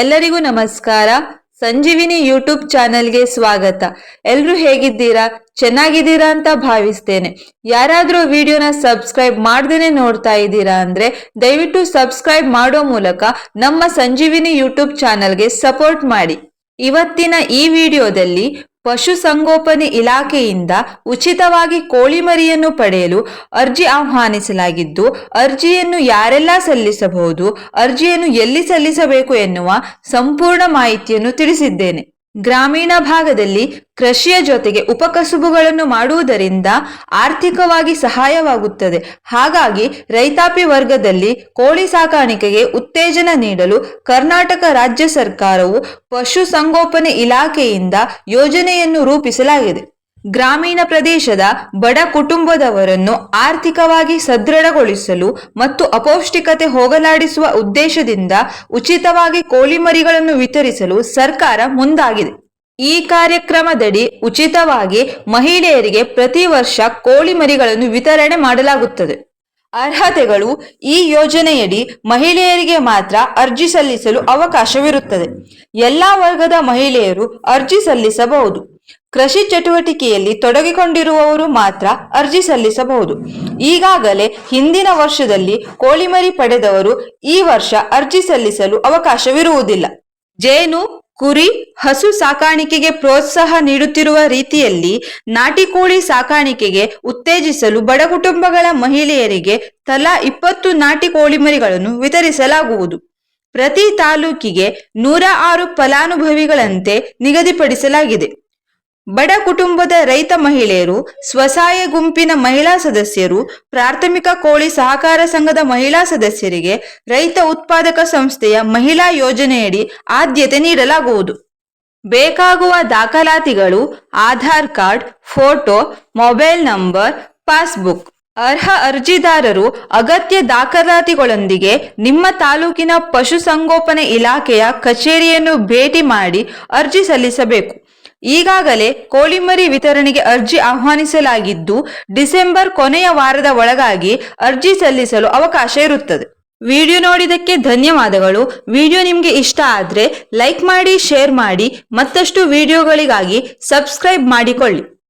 ಎಲ್ಲರಿಗೂ ನಮಸ್ಕಾರ. ಸಂಜೀವಿನಿ ಯೂಟ್ಯೂಬ್ ಚಾನೆಲ್ಗೆ ಸ್ವಾಗತ. ಎಲ್ರು ಹೇಗಿದ್ದೀರಾ? ಚೆನ್ನಾಗಿದ್ದೀರಾ ಅಂತ ಭಾವಿಸ್ತೇನೆ. ಯಾರಾದ್ರೂ ವಿಡಿಯೋನ ಸಬ್ಸ್ಕ್ರೈಬ್ ಮಾಡ್ದೇನೆ ನೋಡ್ತಾ ಇದ್ದೀರಾ ಅಂದ್ರೆ ದಯವಿಟ್ಟು ಸಬ್ಸ್ಕ್ರೈಬ್ ಮಾಡೋ ಮೂಲಕ ನಮ್ಮ ಸಂಜೀವಿನಿ ಯೂಟ್ಯೂಬ್ ಚಾನೆಲ್ಗೆ ಸಪೋರ್ಟ್ ಮಾಡಿ. ಇವತ್ತಿನ ಈ ವಿಡಿಯೋದಲ್ಲಿ ಪಶುಸಂಗೋಪನೆ ಇಲಾಖೆಯಿಂದ ಉಚಿತವಾಗಿ ಕೋಳಿ ಮರಿಯನ್ನು ಪಡೆಯಲು ಅರ್ಜಿ ಆಹ್ವಾನಿಸಲಾಗಿದ್ದು, ಅರ್ಜಿಯನ್ನು ಯಾರೆಲ್ಲ ಸಲ್ಲಿಸಬಹುದು, ಅರ್ಜಿಯನ್ನು ಎಲ್ಲಿ ಸಲ್ಲಿಸಬೇಕು ಎನ್ನುವ ಸಂಪೂರ್ಣ ಮಾಹಿತಿಯನ್ನು ತಿಳಿಸಿದ್ದೇನೆ. ಗ್ರಾಮೀಣ ಭಾಗದಲ್ಲಿ ಕೃಷಿಯ ಜೊತೆಗೆ ಉಪಕಸುಬುಗಳನ್ನು ಮಾಡುವುದರಿಂದ ಆರ್ಥಿಕವಾಗಿ ಸಹಾಯವಾಗುತ್ತದೆ. ಹಾಗಾಗಿ ರೈತಾಪಿ ವರ್ಗದಲ್ಲಿ ಕೋಳಿ ಸಾಕಾಣಿಕೆಗೆ ಉತ್ತೇಜನ ನೀಡಲು ಕರ್ನಾಟಕ ರಾಜ್ಯ ಸರ್ಕಾರವು ಪಶುಸಂಗೋಪನೆ ಇಲಾಖೆಯಿಂದ ಯೋಜನೆಯನ್ನು ರೂಪಿಸಲಾಗಿದೆ. ಗ್ರಾಮೀಣ ಪ್ರದೇಶದ ಬಡ ಕುಟುಂಬದವರನ್ನು ಆರ್ಥಿಕವಾಗಿ ಸದೃಢಗೊಳಿಸಲು ಮತ್ತು ಅಪೌಷ್ಟಿಕತೆ ಹೋಗಲಾಡಿಸುವ ಉದ್ದೇಶದಿಂದ ಉಚಿತವಾಗಿ ಕೋಳಿಮರಿಗಳನ್ನು ವಿತರಿಸಲು ಸರ್ಕಾರ ಮುಂದಾಗಿದೆ. ಈ ಕಾರ್ಯಕ್ರಮದಡಿ ಉಚಿತವಾಗಿ ಮಹಿಳೆಯರಿಗೆ ಪ್ರತಿ ವರ್ಷ ಕೋಳಿಮರಿಗಳನ್ನು ವಿತರಣೆ ಮಾಡಲಾಗುತ್ತದೆ. ಅರ್ಹತೆಗಳು ಈ ಯೋಜನೆಯಡಿ ಮಹಿಳೆಯರಿಗೆ ಮಾತ್ರ ಅರ್ಜಿ ಸಲ್ಲಿಸಲು ಅವಕಾಶವಿರುತ್ತದೆ. ಎಲ್ಲಾ ವರ್ಗದ ಮಹಿಳೆಯರು ಅರ್ಜಿ ಸಲ್ಲಿಸಬಹುದು. ಕೃಷಿ ಚಟುವಟಿಕೆಯಲ್ಲಿ ತೊಡಗಿಕೊಂಡಿರುವವರು ಮಾತ್ರ ಅರ್ಜಿ ಸಲ್ಲಿಸಬಹುದು. ಈಗಾಗಲೇ ಹಿಂದಿನ ವರ್ಷದಲ್ಲಿ ಕೋಳಿಮರಿ ಪಡೆದವರು ಈ ವರ್ಷ ಅರ್ಜಿ ಸಲ್ಲಿಸಲು ಅವಕಾಶವಿರುವುದಿಲ್ಲ. ಜೇನು, ಕುರಿ, ಹಸು ಸಾಕಾಣಿಕೆಗೆ ಪ್ರೋತ್ಸಾಹ ನೀಡುತ್ತಿರುವ ರೀತಿಯಲ್ಲಿ ನಾಟಿ ಕೋಳಿ ಸಾಕಾಣಿಕೆಗೆ ಉತ್ತೇಜಿಸಲು ಬಡ ಕುಟುಂಬಗಳ ಮಹಿಳೆಯರಿಗೆ ತಲಾ ಇಪ್ಪತ್ತು ನಾಟಿ ಕೋಳಿಮರಿಗಳನ್ನು ವಿತರಿಸಲಾಗುವುದು. ಪ್ರತಿ ತಾಲೂಕಿಗೆ ನೂರ ಆರು ಫಲಾನುಭವಿಗಳಂತೆ ನಿಗದಿಪಡಿಸಲಾಗಿದೆ. ಬಡ ಕುಟುಂಬದ ರೈತ ಮಹಿಳೆಯರು, ಸ್ವಸಹಾಯ ಗುಂಪಿನ ಮಹಿಳಾ ಸದಸ್ಯರು, ಪ್ರಾಥಮಿಕ ಕೋಳಿ ಸಹಕಾರ ಸಂಘದ ಮಹಿಳಾ ಸದಸ್ಯರಿಗೆ ರೈತ ಉತ್ಪಾದಕ ಸಂಸ್ಥೆಯ ಮಹಿಳಾ ಯೋಜನೆಯಡಿ ಆದ್ಯತೆ ನೀಡಲಾಗುವುದು. ಬೇಕಾಗುವ ದಾಖಲಾತಿಗಳು, Aadhaar card, photo, mobile number, passbook. ಅರ್ಹ ಅರ್ಜಿದಾರರು ಅಗತ್ಯ ದಾಖಲಾತಿಗಳೊಂದಿಗೆ ನಿಮ್ಮ ತಾಲೂಕಿನ ಪಶುಸಂಗೋಪನೆ ಇಲಾಖೆಯ ಕಚೇರಿಯನ್ನು ಭೇಟಿ ಮಾಡಿ ಅರ್ಜಿ ಸಲ್ಲಿಸಬೇಕು. ಈಗಾಗಲೇ ಕೋಳಿಮರಿ ವಿತರಣೆಗೆ ಅರ್ಜಿ ಆಹ್ವಾನಿಸಲಾಗಿದ್ದು, ಡಿಸೆಂಬರ್ ಕೊನೆಯ ವಾರದ ಒಳಗಾಗಿ ಅರ್ಜಿ ಸಲ್ಲಿಸಲು ಅವಕಾಶ ಇರುತ್ತದೆ. ವಿಡಿಯೋ ನೋಡಿದಕ್ಕೆ ಧನ್ಯವಾದಗಳು. ವಿಡಿಯೋ ನಿಮಗೆ ಇಷ್ಟ ಆದರೆ ಲೈಕ್ ಮಾಡಿ, ಶೇರ್ ಮಾಡಿ, ಮತ್ತಷ್ಟು ವಿಡಿಯೋಗಳಿಗಾಗಿ ಸಬ್ಸ್ಕ್ರೈಬ್ ಮಾಡಿಕೊಳ್ಳಿ.